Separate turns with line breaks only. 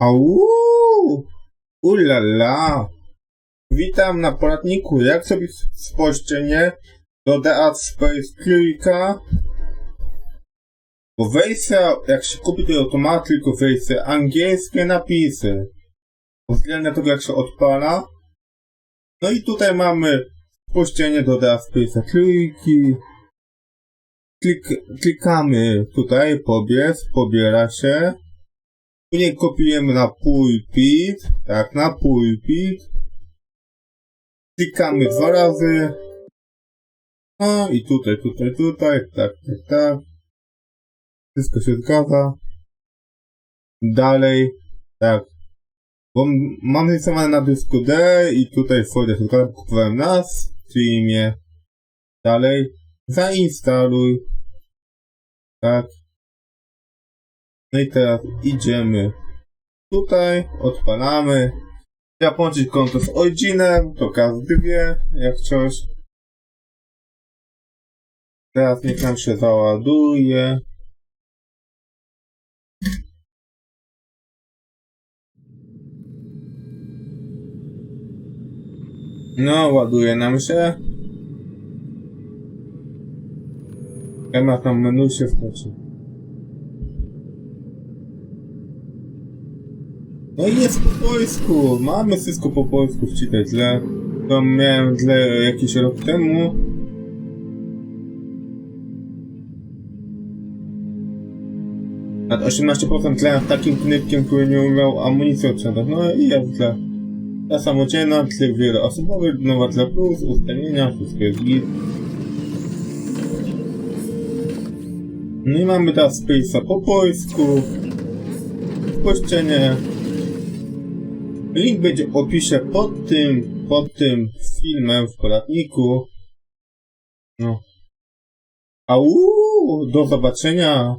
Au! Ulala! Witam na poradniku, jak zrobić spojrzenie do Dead Space trójka. Bo wersja, jak się kupi, to, to ma tylko wersję angielskie napisy. Względem tego, jak się odpala. No i tutaj mamy spojrzenie do Dead Space trójki. Klik, klikamy tutaj, pobiec, pobiera się. Później kopiujemy na pulpit, tak, na pulpit. Klikamy dwa razy. No i tutaj, tutaj, tutaj, tak, tak, tak. Wszystko się zgadza. Dalej, tak. Bo mam zainstalowane na dysku D i tutaj folder się zgadza, kupowałem na Steamie. Dalej, zainstaluj. Tak. No i teraz idziemy tutaj, odpalamy. Ja połączyć konto z Originem, to każdy wie, jak coś. Teraz niech nam się załaduje. No, ładuje nam się. Temat tam menu się wchodzi. No i jest po polsku. Mamy wszystko po polsku wczytać źle. To miałem źle jakiś rok temu. Nad 18% tle takim knypkiem, który nie umiał amunicji odczytać. No i jest źle. Ta samodzielna, tryb wieloosobowy, nowa tle plus, ustawienia, wszystko jest git. No i mamy teraz Space'a po polsku. Spojrzenie. Link będzie w opisie pod tym, pod tym filmem w poradniku. No. Au, do zobaczenia.